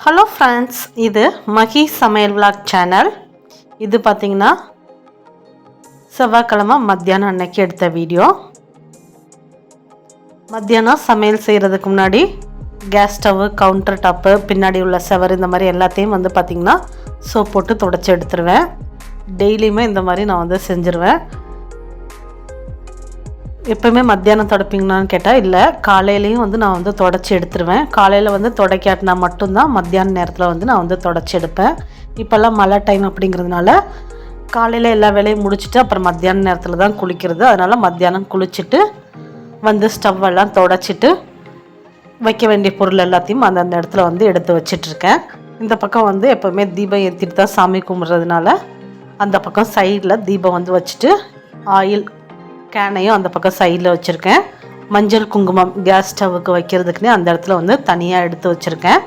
Hello friends இது மகி சமையல் vlog channel இது பார்த்திங்கன்னா செவ்வாய்க்கிழமை மத்தியானம் அன்னைக்கு எடுத்த வீடியோ மத்தியானம் சமையல் செய்கிறதுக்கு முன்னாடி கேஸ் ஸ்டவ்வு கவுண்டர் டாப்பு பின்னாடி உள்ள செவர் இந்த மாதிரி எல்லாத்தையும் வந்து பார்த்திங்கன்னா சோப் போட்டு துடைச்சி எடுத்துருவேன். டெய்லியுமே இந்த மாதிரி நான் வந்து செஞ்சுருவேன். எப்போயுமே மத்தியானம் துடைப்பீங்களான்னு கேட்டால் இல்லை காலையிலையும் வந்து நான் வந்து தொடச்சி எடுத்துருவேன். காலையில் வந்து துடைக்காட்டினா மட்டும்தான் மத்தியான நேரத்தில் வந்து நான் வந்து தொடச்சி எடுப்பேன். இப்போல்லாம் மழை டைம் அப்படிங்கிறதுனால காலையில் எல்லா வேலையும் முடிச்சுட்டு அப்புறம் மத்தியான நேரத்தில் தான் குளிக்கிறது. அதனால் மத்தியானம் குளிச்சுட்டு வந்து ஸ்டவ்வெல்லாம் தொடச்சிட்டு வைக்க வேண்டிய பொருள் எல்லாத்தையும் அந்தந்த இடத்துல வந்து எடுத்து வச்சிட்ருக்கேன். இந்த பக்கம் வந்து எப்போவுமே தீபம் ஏற்றிட்டு தான் சாமி கும்பிட்றதுனால அந்த பக்கம் சைடில் தீபம் வந்து வச்சுட்டு ஆயில் கேனையும் அந்த பக்கம் சைடில் வச்சுருக்கேன். மஞ்சள் குங்குமம் கேஸ் ஸ்டவ்வுக்கு வைக்கிறதுக்குனே அந்த இடத்துல வந்து தனியாக எடுத்து வச்சுருக்கேன்.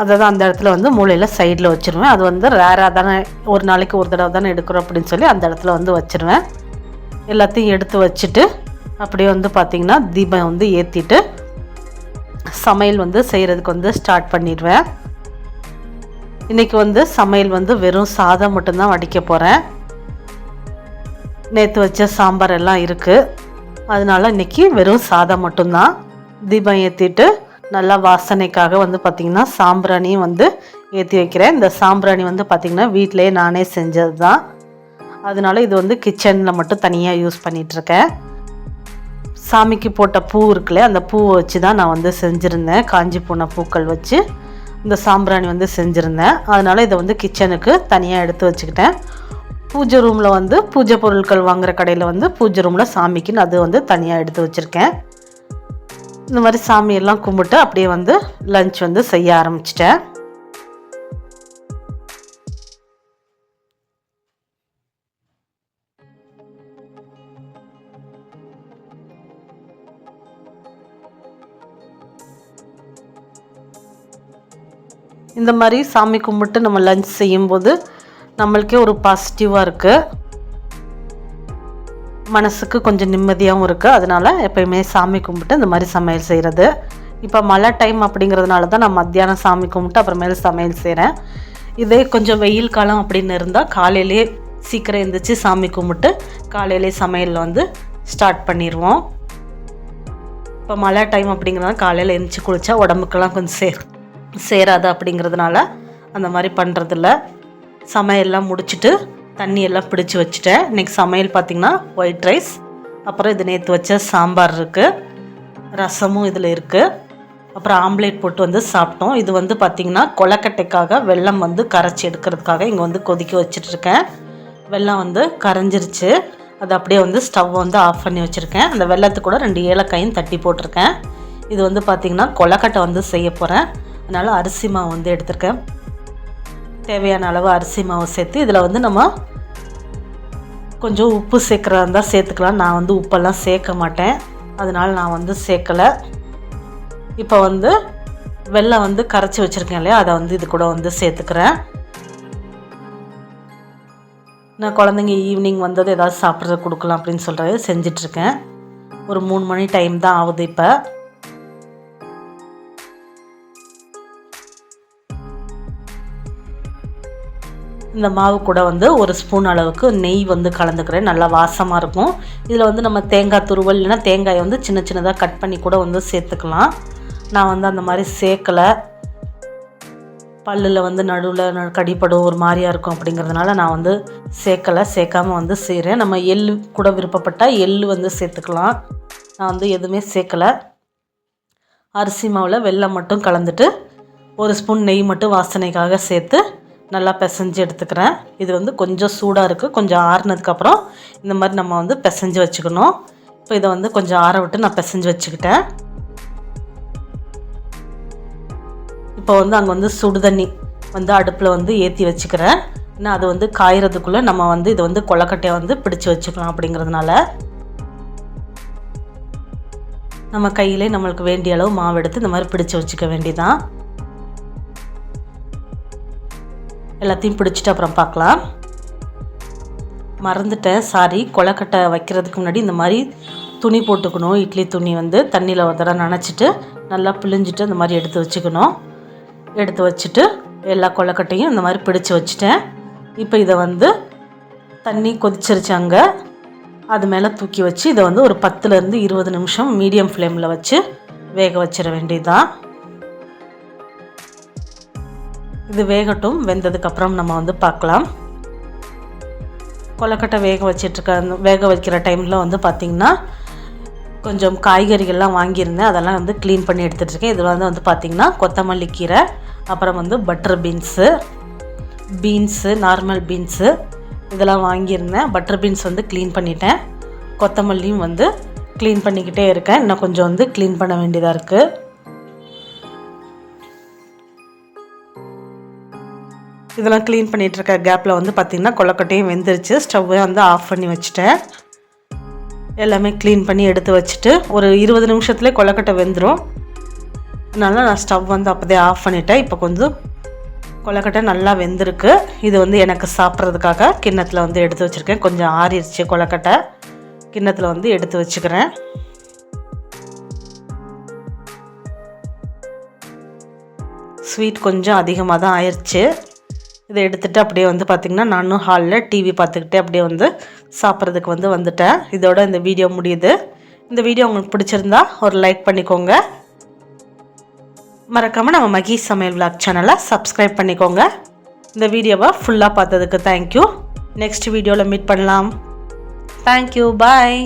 அதை தான் அந்த இடத்துல வந்து மூலையில் சைடில் வச்சுருவேன். அது வந்து ரேராக தானே ஒரு நாளைக்கு ஒரு தடவை தானே எடுக்கிறோம் அப்படின்னு சொல்லி அந்த இடத்துல வந்து வச்சுருவேன். எல்லாத்தையும் எடுத்து வச்சுட்டு அப்படியே வந்து பார்த்திங்கன்னா தீபம் வந்து ஏற்றிட்டு சமையல் வந்து செய்கிறதுக்கு வந்து ஸ்டார்ட் பண்ணிடுவேன். இன்றைக்கி வந்து சமையல் வந்து வெறும் சாதம் மட்டும்தான் வடிக்க போகிறேன் நேற்று வச்ச சாம்பார் எல்லாம் இருக்குது அதனால இன்றைக்கி வெறும் சாதம் மட்டும்தான். தீபம் ஏற்றிட்டு நல்லா வாசனைக்காக வந்து பார்த்திங்கன்னா சாம்பிராணியும் வந்து ஏற்றி வைக்கிறேன். இந்த சாம்பிராணி வந்து பார்த்திங்கன்னா வீட்டிலேயே நானே செஞ்சது தான் அதனால இது வந்து கிச்சனில் மட்டும் தனியாக யூஸ் பண்ணிகிட்ருக்கேன் சாமிக்கு போட்ட பூ இருக்குல்ல அந்த பூவை வச்சு தான் நான் வந்து செஞ்சுருந்தேன். காஞ்சி போன பூக்கள் வச்சு இந்த சாம்பிராணி வந்து செஞ்சுருந்தேன். அதனால் இதை வந்து கிச்சனுக்கு தனியாக எடுத்து வச்சுக்கிட்டேன். பூஜை ரூமில் வந்து பூஜை பொருட்கள் வாங்குகிற கடையில் வந்து பூஜை ரூமில் சாமிக்குன்னு அது வந்து தனியாக எடுத்து வச்சுருக்கேன். இந்த மாதிரி சாமியெல்லாம் கும்பிட்டு அப்படியே வந்து லஞ்ச் வந்து செய்ய ஆரம்பிச்சிட்டேன். இந்த மாதிரி சாமி கும்பிட்டு நம்ம லஞ்ச் செய்யும்போது நம்மளுக்கே ஒரு பாசிட்டிவாக இருக்குது மனசுக்கு கொஞ்சம் நிம்மதியாகவும் இருக்குது அதனால் எப்பயுமே சாமி கும்பிட்டு இந்த மாதிரி சமையல் செய்கிறது இப்போ மழை டைம் அப்படிங்கிறதுனால தான் நான் மத்தியானம் சாமி கும்பிட்டு அப்புறமேல சமையல் செய்கிறேன் இதே கொஞ்சம் வெயில் காலம் அப்படின்னு இருந்தால் காலையிலே சீக்கிரம் எழுந்திரிச்சு சாமி கும்பிட்டு காலையிலே சமையலில் வந்து ஸ்டார்ட் பண்ணிடுவோம் இப்போ மழை டைம் அப்படிங்கிறதுனால காலையில் எழுந்திரிச்சு குளித்தா உடம்புக்கெல்லாம் கொஞ்சம் சேர் சேராது அப்படிங்கிறதுனால அந்த மாதிரி பண்ணுறதில்ல சமையல்லாம் முடிச்சுட்டு தண்ணி எல்லாம் பிடிச்சி வச்சுட்டேன். இன்றைக்கி சமையல் பார்த்திங்கன்னா ஒயிட் ரைஸ் அப்புறம் இது நேற்று வச்ச சாம்பார் இருக்குது ரசமும் இதில் இருக்குது அப்புறம் ஆம்லேட் போட்டு வந்து சாப்பிட்டோம். இது வந்து பார்த்திங்கன்னா கொலக்கட்டைக்காக வெல்லம் வந்து கரைச்சி எடுக்கிறதுக்காக இங்கே வந்து கொதிக்க வச்சிட்ருக்கேன் வெல்லம் வந்து கரைஞ்சிருச்சு. அது அப்படியே வந்து ஸ்டவ் வந்து ஆஃப் பண்ணி வச்சுருக்கேன். அந்த வெள்ளத்து கூட ரெண்டு ஏலக்காயும் தட்டி போட்டிருக்கேன். இது வந்து பார்த்திங்கன்னா கொலக்கட்டை வந்து செய்ய போகிறேன் அதனால் அரிசி மாவு வந்து எடுத்திருக்கேன். தேவையான அளவு அரிசி மாவு சேர்த்து இதில் வந்து நம்ம கொஞ்சம் உப்பு சேர்க்குறதா இருந்தால் சேர்த்துக்கலாம். நான் வந்து உப்பெல்லாம் சேர்க்க மாட்டேன். அதனால் நான் வந்து சேர்க்கலை. இப்போ வந்து வெள்ளம் வந்து கரைச்சி வச்சுருக்கேன் இல்லையா? அதை வந்து இது கூட வந்து சேர்த்துக்கிறேன். நான் குழந்தைங்க ஈவினிங் வந்தது ஏதாவது சாப்பிட்றது கொடுக்கலாம் அப்படின்னு சொல்கிறது செஞ்சிட்ருக்கேன் ஒரு மூணு மணி டைம் தான் ஆகுது இப்போ. இந்த மாவு கூட வந்து ஒரு ஸ்பூன் அளவுக்கு நெய் வந்து கலந்துக்கிறேன். நல்லா வாசமாக இருக்கும். இதில் வந்து நம்ம தேங்காய் துருவல் இல்லைன்னா தேங்காயை வந்து சின்ன சின்னதாக கட் பண்ணி கூட வந்து சேர்த்துக்கலாம். நான் வந்து அந்த மாதிரி சேர்க்கலை. பல்லில் வந்து நடுவில் கடிப்படும் ஒரு மாதிரியாக இருக்கும் அப்படிங்கிறதுனால நான் வந்து சேர்க்கலை. சேர்க்காமல் வந்து செய்கிறேன் நம்ம எள் கூட விருப்பப்பட்டால் எள் வந்து சேர்த்துக்கலாம். நான் வந்து எதுவுமே சேர்க்கலை. அரிசி மாவில் வெள்ளம் மட்டும் கலந்துட்டு ஒரு ஸ்பூன் நெய் மட்டும் வாசனைக்காக சேர்த்து நல்லா பிசைஞ்சு எடுத்துக்கிறேன். இது வந்து கொஞ்சம் சூடாக இருக்குது கொஞ்சம் ஆறுனதுக்கப்புறம் இந்த மாதிரி நம்ம வந்து பிசைஞ்சு வச்சுக்கணும். இப்போ இதை வந்து கொஞ்சம் ஆற விட்டு நான் பிசைஞ்சு வச்சுக்கிட்டேன். இப்போ வந்து அங்கே வந்து சுடு தண்ணி வந்து அடுப்பில் வந்து ஏற்றி வச்சுக்கிறேன். ஏன்னா அது வந்து காயறதுக்குள்ளே நம்ம வந்து இதை வந்து கொலக்கட்டையை வந்து பிடிச்சி வச்சுக்கலாம் அப்படிங்கிறதுனால. நம்ம கையிலே நம்மளுக்கு வேண்டிய அளவு மாவு எடுத்து இந்த மாதிரி பிடிச்சி வச்சுக்க வேண்டியதான் எல்லாத்தையும் பிடிச்சிட்டு அப்புறம் பார்க்கலாம். மறந்துட்டேன். சாரி கொலக்கட்டை வைக்கிறதுக்கு முன்னாடி இந்த மாதிரி துணி போட்டுக்கணும். இட்லி துணி வந்து தண்ணியில் ஒரு தடவை நனைச்சிட்டு நல்லா பிழிஞ்சிட்டு இந்த மாதிரி எடுத்து வச்சுக்கணும். எடுத்து வச்சுட்டு எல்லா கொலக்கட்டையும் இந்த மாதிரி பிடிச்சு வச்சுட்டேன். இப்போ இதை வந்து தண்ணி கொதிச்சிருச்சாங்க அது மேலே தூக்கி வச்சு இதை வந்து ஒரு பத்துலேருந்து இருபது நிமிஷம் மீடியம் ஃப்ளேமில் வச்சு வேக வச்சிட வேண்டியதுதான். இது வேகட்டும் வெந்ததுக்கப்புறம் நம்ம வந்து பார்க்கலாம். கொலக்கட்டை வேக வச்சிட்ருக்க வேக வைக்கிற டைமில் வந்து பார்த்திங்கன்னா கொஞ்சம் காய்கறிகள்லாம் வாங்கியிருந்தேன். அதெல்லாம் வந்து க்ளீன் பண்ணி எடுத்துகிட்டு இருக்கேன் இதில் வந்து வந்து பார்த்திங்கன்னா கொத்தமல்லி கீரை அப்புறம் வந்து butter beans beans normal beans இதெல்லாம் வாங்கியிருந்தேன். பட்டர் பீன்ஸ் வந்து க்ளீன் பண்ணிட்டேன். கொத்தமல்லியும் வந்து க்ளீன் பண்ணிக்கிட்டே இருக்கேன். இன்னும் கொஞ்சம் வந்து க்ளீன் பண்ண வேண்டியதாக இருக்குது இதெல்லாம் க்ளீன் பண்ணிகிட்டு இருக்க கேப்பில் வந்து பார்த்திங்கன்னா கொலக்கட்டையும் வெந்துருச்சு. ஸ்டவ்வை வந்து ஆஃப் பண்ணி வச்சுட்டேன். எல்லாமே க்ளீன் பண்ணி எடுத்து வச்சுட்டு ஒரு இருபது நிமிஷத்துலேயே கொலக்கட்டை வெந்துடும் அதனால நான் ஸ்டவ் வந்து அப்போதே ஆஃப் பண்ணிட்டேன். இப்போ கொஞ்சம் கொலக்கட்டை நல்லா வெந்திருக்கு. இது வந்து எனக்கு சாப்பிட்றதுக்காக கிண்ணத்தில் வந்து எடுத்து வச்சுருக்கேன். கொஞ்சம் ஆறிடுச்சு கொலக்கட்டை கிண்ணத்தில் வந்து எடுத்து வச்சுக்கிறேன். ஸ்வீட் கொஞ்சம் அதிகமாக தான் ஆயிடுச்சு இதை எடுத்துகிட்டு அப்படியே வந்து பார்த்திங்கன்னா நானும் ஹாலில் டிவி பார்த்துக்கிட்டே அப்படியே வந்து சாப்பிட்றதுக்கு வந்து வந்துட்டேன். இதோட இந்த வீடியோ முடியுது. இந்த வீடியோ உங்களுக்கு பிடிச்சிருந்தா ஒரு லைக் பண்ணிக்கோங்க. மறக்காமல் நம்ம மகேஷ் சமையல் விளாக் சேனலை சப்ஸ்கிரைப் பண்ணிக்கோங்க. இந்த வீடியோவை ஃபுல்லாக பார்த்ததுக்கு தேங்க்யூ நெக்ஸ்ட் வீடியோவில் மீட் பண்ணலாம். Thank you bye